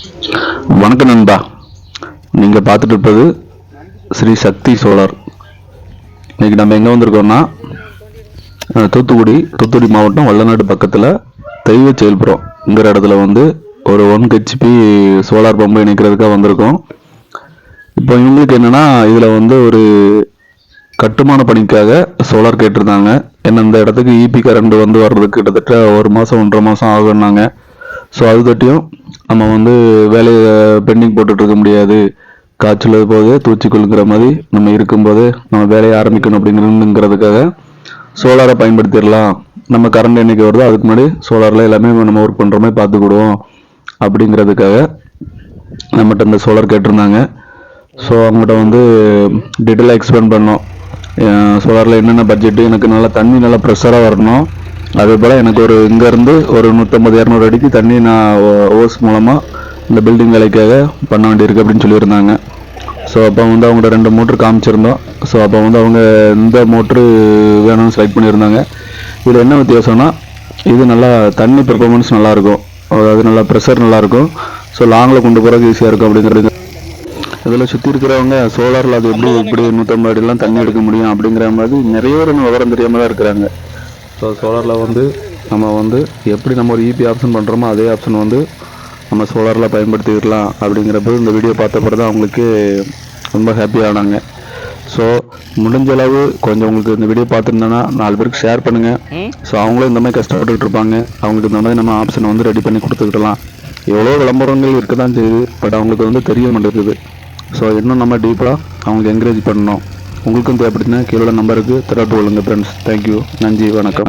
வணக்கம் நண்பா. நீங்கள் பார்த்துட்டு இருப்பது ஸ்ரீ சக்தி சோலார் இன்றைக்கி நம்ம எங்கே வந்திருக்கோம்னா தூத்துக்குடி தூத்துக்குடி மாவட்டம் வல்லநாடு பக்கத்தில் தெய்வ செயல்புறம் இங்கிற இடத்துல வந்து ஒரு ஒன் ஹெச்பி சோலார் பம்பு இணைக்கிறதுக்காக வந்திருக்கோம். இப்போ இவங்களுக்கு என்னென்னா இதில் வந்து ஒரு கட்டுமான பணிக்காக சோலார் கேட்டிருந்தாங்க. ஏன்னா இந்த இடத்துக்கு இபி கரண்ட் வந்து வர்றதுக்கு கிட்டத்தட்ட ஒரு மாதம் ஒன்றரை மாதம் ஆகுன்னாங்க ஸோ அது தட்டியும் நம்ம வந்து வேலையை பெண்டிங் போட்டுட்டு இருக்க முடியாது. காய்ச்சல் போது தூச்சிக்கொள்ளுங்கிற மாதிரி நம்ம இருக்கும்போது நம்ம வேலையை ஆரம்பிக்கணும் அப்படிங்கிறதுங்கிறதுக்காக சோலாரை பயன்படுத்திடலாம். நம்ம கரண்ட் என்னைக்கு வருதோ அதுக்கு முன்னாடி சோலாரில் எல்லாமே நம்ம ஒர்க் பண்ணுற மாதிரி பார்த்துக்கிடுவோம் அப்படிங்கிறதுக்காக நம்மகிட்ட இந்த சோலார் கேட்டிருந்தாங்க. ஸோ அவங்ககிட்ட வந்து டீட்டெயிலாக எக்ஸ்பிளைன் பண்ணோம். சோலாரில் என்னென்ன பட்ஜெட்டு எனக்கு நல்லா தண்ணி நல்லா ப்ரெஷராக வரணும். அதே போல் எனக்கு ஒரு இங்கேருந்து ஒரு நூற்றம்பது இரநூறு அடிக்கு தண்ணி நான் ஓஸ் மூலமாக இந்த பில்டிங் வேலைக்காக பண்ண வேண்டியிருக்கு அப்படின்னு சொல்லியிருந்தாங்க. ஸோ அப்போ வந்து அவங்கள்ட்ட ரெண்டு மோட்ரு காமிச்சிருந்தோம். ஸோ அப்போ வந்து அவங்க இந்த மோட்ரு வேணும்னு செலக்ட் பண்ணியிருந்தாங்க. இதில் என்ன வித்தியாசம்னா இது நல்லா தண்ணி பெர்ஃபார்மன்ஸ் நல்லாயிருக்கும். அதாவது நல்லா ப்ரெஷர் நல்லாயிருக்கும். ஸோ லாங்கில் கொண்டு போகிறதுக்கு ஈஸியாக இருக்கும் அப்படிங்கிறது. இதில் சுற்றி இருக்கிறவங்க சோலாரில் அது எப்படி எப்படி நூற்றம்பது அடிலாம் தண்ணி எடுக்க முடியும் அப்படிங்கிற மாதிரி நிறைய பேர் விவரம் தெரியாமல் தான் இருக்கிறாங்க. ஸோ சோலாரில் வந்து நம்ம வந்து எப்படி நம்ம ஒரு இபி ஆப்ஷன் பண்ணுறோமோ அதே ஆப்ஷன் வந்து நம்ம சோலாரில் பயன்படுத்திக்கலாம் அப்படிங்கிறப்ப இந்த வீடியோ பார்த்த பிறகு தான் அவங்களுக்கு ரொம்ப ஹாப்பி ஆனாங்க. ஸோ முடிஞ்ச அளவு கொஞ்சம் உங்களுக்கு இந்த வீடியோ பார்த்துருந்தோன்னா நாலு பேருக்கு ஷேர் பண்ணுங்கள் ஸோ அவங்களும் இந்த மாதிரி கஷ்டப்பட்டுட்டு இருப்பாங்க. அவங்களுக்கு இந்த மாதிரி நம்ம ஆப்ஷனை வந்து ரெடி பண்ணி கொடுத்துக்கிடலாம். எவ்வளோ விளம்பரங்கள் இருக்க தான் செய்யுது பட் அவங்களுக்கு வந்து தெரிய மாட்டேங்குது. ஸோ இன்னும் நம்ம டீப்பாக அவங்களுக்கு என்கரேஜ் பண்ணணும். உங்களுக்கும் தேவைப்படுத்தினா கீழே நம்பருக்கு தொடர்பு கொள்ளுங்கள் ஃப்ரெண்ட்ஸ் தேங்க்யூ நன்றி வணக்கம்.